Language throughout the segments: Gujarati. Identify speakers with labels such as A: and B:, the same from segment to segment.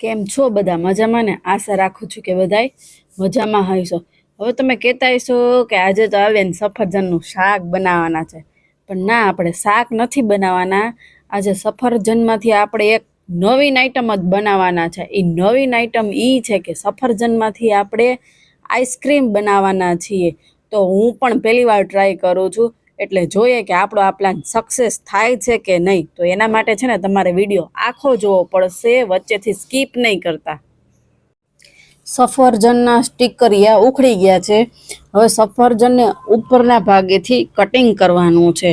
A: કેમ છો બધા? મજામાં ને? આશા રાખું છું કે બધાય મજામાં હશો. હવે તમે કહેતા હશો કે આજે તો આવે ને સફરજનનું શાક બનાવવાના છે. પણ ના, આપણે શાક નથી બનાવવાના. આજે સફરજનમાંથી આપણે એક નવીન આઈટમ જ બનાવવાના છે. એ નવીન આઈટમ એ છે કે સફરજનમાંથી આપણે આઈસ્ક્રીમ બનાવવાના છીએ. તો હું પણ પહેલી વાર ટ્રાય કરું છું. એટલે જોઈએ કે આપણો આ પ્લાન સક્સેસ થાય છે કે નહીં. તો એના માટે છે ને તમારે વીડિયો આખો જોવો પડશે, વચ્ચેથી સ્કીપ નહીં કરતા. સફરજનના સ્ટીકરિયા ઉખડી ગયા છે. હવે સફરજનને ઉપરના ભાગેથી કટિંગ કરવાનું છે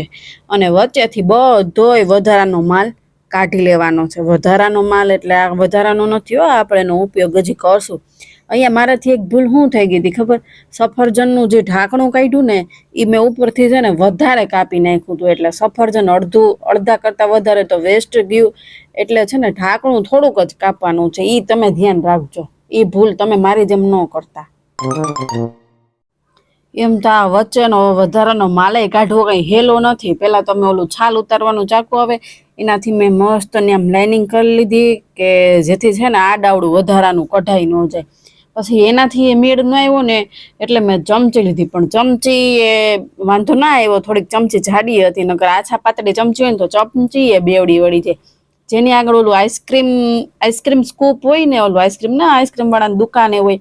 A: અને વચ્ચેથી બધોય વધારાનો માલ કાઢી લેવાનો છે. વધારાનો માલ એટલે આ વધારાનો નથી હો, આપણે એનો ઉપયોગ હજી કરશું. અહીંયા મારાથી એક ભૂલ શું થઈ ગઈ હતી, ખબર? સફરજનનું જે ઢાંકણું કાઢ્યું ને એ મેં ઉપરથી છે ને વધારે કાપી નાખ્યું હતું. એટલે સફરજન અડધું, અડધા કરતાં વધારે તો વેસ્ટ ગયું. એટલે છે ને ઢાંકણું થોડુંક જ કાપવાનું છે એ તમે ધ્યાન રાખજો. એ ભૂલ તમે મારી જેમ ન કરતા. એમ તો આ વચ્ચેનો વધારાનો માલે કાઢવો કઈ હેલો નથી. પેલા તમે ઓલું છાલ ઉતારવાનું ચાકુ આવે એનાથી મેં મસ્ત ને આમ લાઇનિંગ કરી લીધી કે જેથી છે ને આડાવડું વધારાનું કઢાઈ ન જાય. પછી એનાથી એ મેળ ન આવ્યો ને એટલે મેં ચમચી લીધી. પણ ચમચી એ વાંધો ના આવ્યો, થોડીક ચમચી જાડી હતી, નકર આછા પાતળી ચમચી હોય ને તો ચમચી એ બેવડી વળી જાય. જેની આગળ ઓલું આઈસ્ક્રીમ આઈસ્ક્રીમ સ્કૂપ હોય ને ઓલું આઈસ્ક્રીમ ના, આઈસ્ક્રીમ વાળાની દુકાને હોય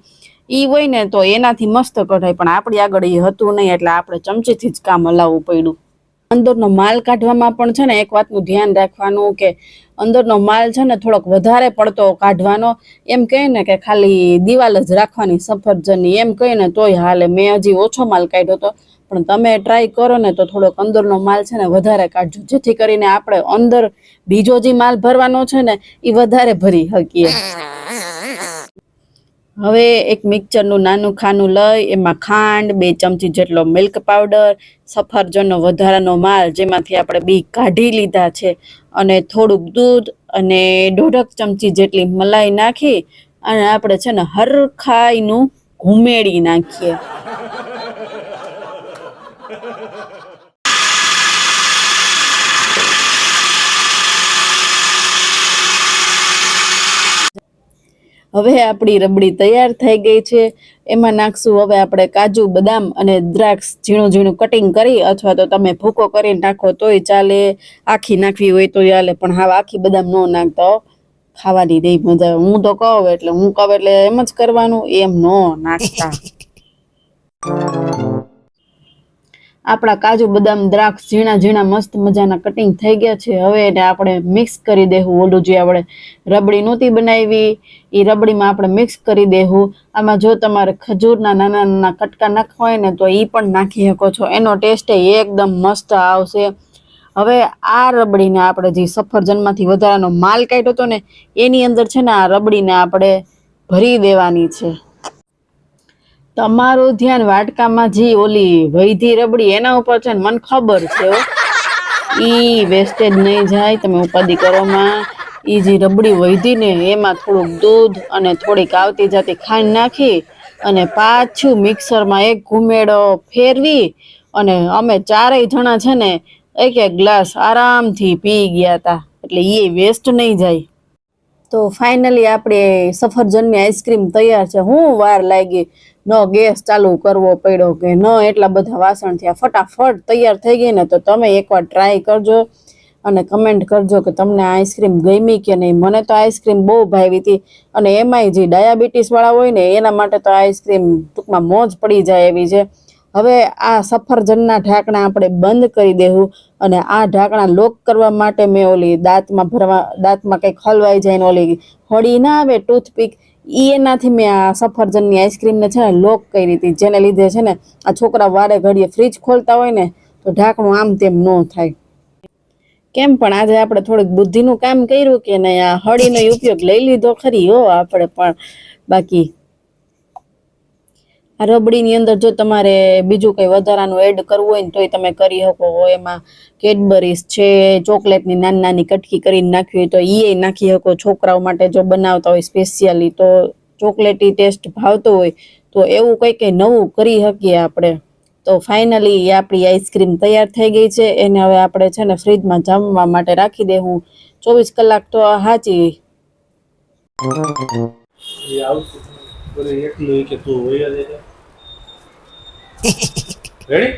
A: એ હોય ને તો એનાથી મસ્ત કઢાય. પણ આપણી આગળ એ હતું નહીં, એટલે આપણે ચમચીથી જ કામ હલાવવું પડ્યું. અંદરનો માલ કાઢવામાં પણ છે ને એક વાતનું ધ્યાન રાખવાનું કે અંદરનો માલ છે ને થોડોક વધારે પડતો કાઢવાનો. એમ કહે ને કે ખાલી દિવાલ જ રાખવાની સફરજનની. એમ કહે ને તોય હાલે મેં હજી ઓછો માલ કાઢ્યો હતો પણ તમે ટ્રાય કરો ને તો થોડોક અંદરનો માલ છે ને વધારે કાઢજો. જેથી કરીને આપણે અંદર બીજો જે માલ ભરવાનો છે ને એ વધારે ભરી શકીએ. હવે એક મિક્સરનું નાનું ખાનું લઈ, એમાં ખાંડ, બે ચમચી જેટલો મિલ્ક પાવડર સફરજનનો વધારાનો માલ જેમાંથી આપણે બી કાઢી લીધા છે. અને થોડુંક દૂધ અને દોઢક ચમચી જેટલી મલાઈ નાખી અને આપણે છે ને હરખાઈનું ઘુમેડી નાખીએ. હવે આપણી રબડી તૈયાર થઈ ગઈ છે. એમાં નાખશું હવે આપણે કાજુ, બદામ અને દ્રાક્ષ ઝીણું ઝીણું કટિંગ કરી અથવા તો તમે ભૂકો કરી નાખો તોય ચાલે. આખી નાખવી હોય તો ચાલે પણ હા આખી બદામ ન નાખતા ખાવાની નહીં મજા. હું તો કહું એટલે હું કહું એટલે એમ જ કરવાનું, એમ ન નાખતા. આપણા કાજુ બદામ, દ્રાક્ષ, ઝીણા ઝીણા મસ્ત મજાના કટિંગ થઈ ગયા છે. હવે એને આપણે મિક્સ કરી દેવું ઓલું જે આપણે રબડી નહોતી બનાવી એ રબડીમાં આપણે મિક્સ કરી દેવું આમાં જો તમારે ખજૂરના નાના નાના કટકા નાખવા હોય ને, તો એ પણ નાખી શકો છો. એનો ટેસ્ટ એકદમ મસ્ત આવશે. હવે આ રબડીને આપણે જે સફરજનમાંથી વધારાનો માલ કાઢ્યો હતો ને, એની અંદર છે ને આ રબડીને આપણે ભરી દેવાની છે. તમારું ધ્યાન વાટકામાં જે ઓલી વૈધી રબડી એના ઉપર છે મને ખબર છે. ઈ વેસ્ટેજ નહીં જાય, તમે ઉપાધિ કરોમાં ઈ જે રબડી વૈધી ને, એમાં થોડુંક દૂધ અને થોડીક આવતી જાતી ખાંડ નાખી અને પાછું મિક્સરમાં એક ઘુમેડો ફેરવી અને અમે ચારેય જણા છે ને, એક એક ગ્લાસ આરામથી પી ગયા હતા એટલે એ વેસ્ટ નહીં જાય. તો ફાઇનલી આપણે સફરજનની આઈસ્ક્રીમ તૈયાર છે. હું વાર લાગી ન ગેસ ચાલુ કરવો પડ્યો કે ન એટલા બધા વાસણ થયા. ફટાફટ તૈયાર થઈ ગઈ ને તો તમે એકવાર ટ્રાય કરજો અને કમેન્ટ કરજો કે તમને આઈસ્ક્રીમ ગમી કે નહીં. મને તો આઈસ્ક્રીમ બહુ ભાવી હતી અને એમાંય જે ડાયાબિટીસવાળા હોય ને એના માટે તો આઈસ્ક્રીમ ટૂંકમાં મોજ પડી જાય એવી છે. હવે આ સફરજનના ઢાંકણા આપણે બંધ કરી દેવું અને આ ઢાંકણા લોક કરવા માટે મેં ઓલી દાંતમાં ભરવા, દાંતમાં કંઈક હલવાઈ જાય ને ઓલી હોડી ના આવે ટૂથપીક એ એનાથી મેં આ સફરજનની આઈસ્ક્રીમને છે ને લોક કરી હતી, જેને લીધે છે ને આ છોકરા વારે ઘડીએ ફ્રીજ ખોલતા હોય ને તો ઢાંકણું આમ તેમ ન થાય. કેમ પણ આજે આપણે થોડીક બુદ્ધિનું કામ કર્યું કે નહીં, આ હળીનો ઉપયોગ લઈ લીધો ખરી હો આપણે પણ. બાકી રબડીની અંદર જો તમારે બીજું કંઈ વધારાનું એડ કરવું હોય ને તોય તમે કરી શકો. એમાં કેડબરીઝ છે, ચોકલેટની નાની નાની કટકી કરીને નાખવી હોય તો એ નાખી શકો. છોકરાઓ માટે જો બનાવતા હોય સ્પેશિયલી તો ચોકલેટી ટેસ્ટ ભાવતો હોય તો એવું કંઈ કંઈ નવું કરી શકીએ આપણે. તો ફાઇનલી આપણી આઈસ્ક્રીમ તૈયાર થઈ ગઈ છે. એને હવે આપણે છે ને ફ્રીજમાં જમવા માટે રાખી દેવું. ચોવીસ કલાક તો
B: આવતું બોલે એકલું કે તું હોય જજે રેડી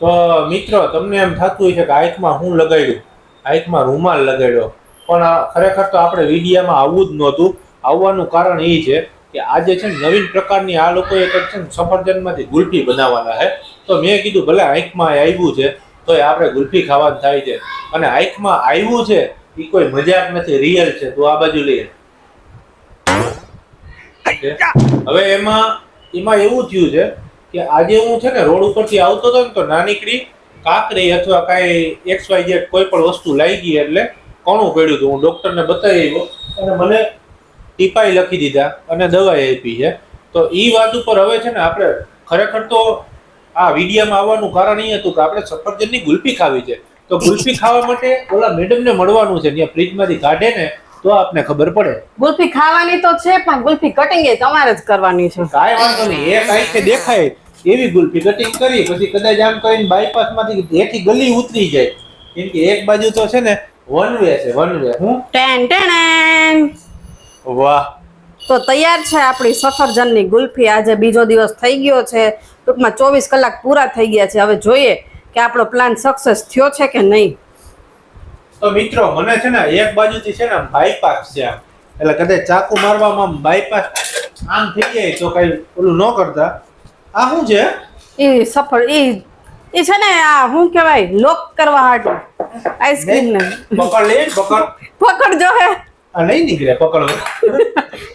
B: તો મિત્રો, તમને એમ થતું હોય છે કે આંખમાં હું લગાડ્યું? આંખમાં રૂમાલ લગાડ્યો. પણ ખરેખર તો આપણે વિડીયામાં આવવું જ નહોતું. આવવાનું કારણ એ છે કે આજે છે ને નવીન પ્રકારની આ લોકોએ કંઈક છે ને સફરજનમાંથી ગુલ્ફી બનાવવાના છે તો મેં કીધું, ભલે આંખમાં આવ્યું છે તો એ આપણે ગુલ્ફી ખાવાનું થાય છે. અને આંખમાં આવ્યું છે એ કોઈ મજાક નથી રિયલ છે. તું આ બાજુ લઈએ હવે એમાં એમાં એવું થયું છે કે આજે હું છે ને રોડ ઉપરથી આવતો હતો ને તો નાનીકડી કાકરી અથવા કાંઈ એક્સ વાય જેડ કોઈ પણ વસ્તુ લાગી ગઈ એટલે કોણું પડ્યું હતું. હું ડૉક્ટરને બતાવી આવ્યો અને મને ટીપાઈ લખી દીધા અને દવાઈ આપી છે. તો એ વાત ઉપર હવે છે ને આપણે ખરેખર તો આ વિડીયામાં આવવાનું કારણ એ હતું કે આપણે સફરજનની ગુલ્ફી ખાવી છે. તો ગુલ્ફી ખાવા માટે ઓલા મેડમને મળવાનું છે. ત્યાં ફ્રીજમાંથી કાઢે ને તો આપને ખબર પડે.
A: ગુલ્ફી ખાવાની તો છે પણ ગુલ્ફી કટિંગ એ તમારે જ કરવાની છે.
B: કાંઈ વાંધો નહીં. એ કાંઈક દેખાય. એવી ગુલ્ફી કટિંગ કરી પછી કદાચ આમ કરીને બાયપાસમાંથી હેઠી ગલી ઉતરી જાય. કેમ કે એક બાજુ તો છે ને વન વે છે વન વે હું?
A: ટેન ટેન
B: વાહ.
A: તો તૈયાર છે આપણી સફરજનની ગુલ્ફી. આજે બીજો દિવસ થઈ ગયો છે. ટૂંકમાં ચોવીસ કલાક પૂરા થઈ ગયા છે. હવે જોઈએ કે આપણો પ્લાન સક્સેસ થયો છે કે નહીં.
B: તો મિત્રો મને છે ને એક બાજુથી છે ને બાયપાસ છે આમ. એટલે કદાચ ચાકુ મારવામાં બાયપાસ આમ થઈ જાય તો કઈ ઓલું ન કરતા. આ શું છે?
A: એ સફળ એ એ છે ને આ શું કહેવાય? લોક કરવા હાટું. આઈસ્ક્રીમ ને.
B: પકડ લે પકડ.
A: પકડજો હે
B: આ નહીં નીકળે પકડ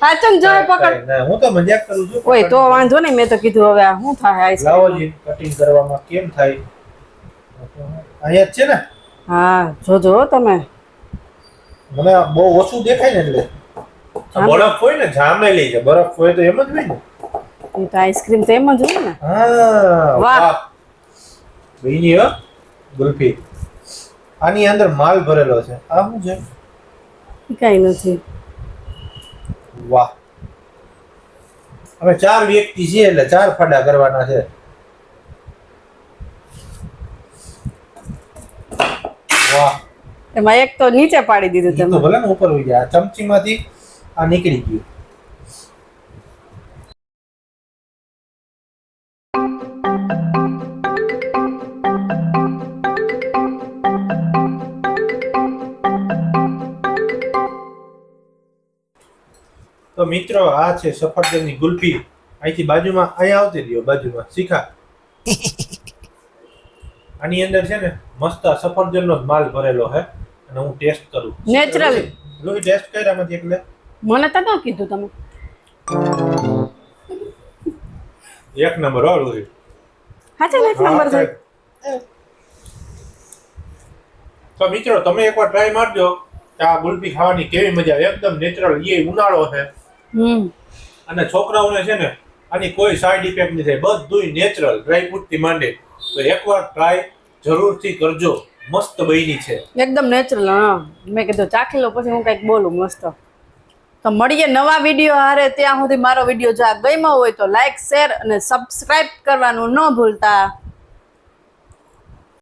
A: આચન જો પકડ.
B: હું તો મજાક કરું છું
A: ઓય તો વાંધો નહીં મેં તો કીધું હવે આ શું થાય
B: લાવો જી કટિંગ કરવામાં કેમ થાય? અહીંયા જ છે ને?
A: હા જોજો તમે.
B: મને બહુ ઓછું દેખાય ને એટલે. બરફ હોય ને જામેલી છે બરફ હોય તો એમ જ હોય ને.
A: એ તો આઈસ્ક્રીમ તો એમ જ હોય ને.
B: હા
A: વાહ.
B: બીજી હો ગુલ્ફી. આની અંદર માલ ભરેલો છે. આ શું છે?
A: કઈ કાંઈ નથી.
B: વાહ. અમે ચાર વ્યક્તિ છીએ એટલે ચાર ફાડા કરવાના છે.
A: એમાં એક તો નીચે પાડી દીધું તમે.
B: ભલે ને ઉપર હોય ગયા ચમચીમાંથી આ નીકળી ગયું. તો મિત્રો આ છે સફરજનની ગુલ્ફી. અહીંથી બાજુમાં અહીંયા આવતી રહ્યો બાજુમાં. શીખા. આની અંદર છે ને મસ્ત સફરજનનો જ માલ ભરેલો છે અને હું ટેસ્ટ કરું.
A: નેચરલી
B: લોહી ટેસ્ટ કર્યા આમાંથી એટલે?
A: મને તો ન કીધું તમે.
B: એક નંબર હો લોહી
A: હાચે એક નંબર છે
B: તો મિત્રો તમે એકવાર ટ્રાય મારજો કે આ ગુલ્ફી ખાવાની કેવી મજા એકદમ નેચરલ એ ઉનાળો છે.
A: હમ.
B: અને છોકરાઓને છે ને આની કોઈ સાઈડ ઇફેક્ટ નહીં થાય બધુંય નેચરલ ડ્રાય ફ્રૂટથી માંડે. તો એકવાર ટ્રાય જરૂરથી કરજો. મસ્ત બની છે.
A: એકદમ નેચરલ હા. મેં કીધું, ચાખી લો, પછી હું કંઈક બોલું મસ્ત. તો મળીએ નવા વીડિયો હારે, ત્યાં સુધી મારો વીડિયો જો આ ગમ્યો હોય તો લાઈક શેર અને સબસ્ક્રાઇબ કરવાનું ન ભૂલતા.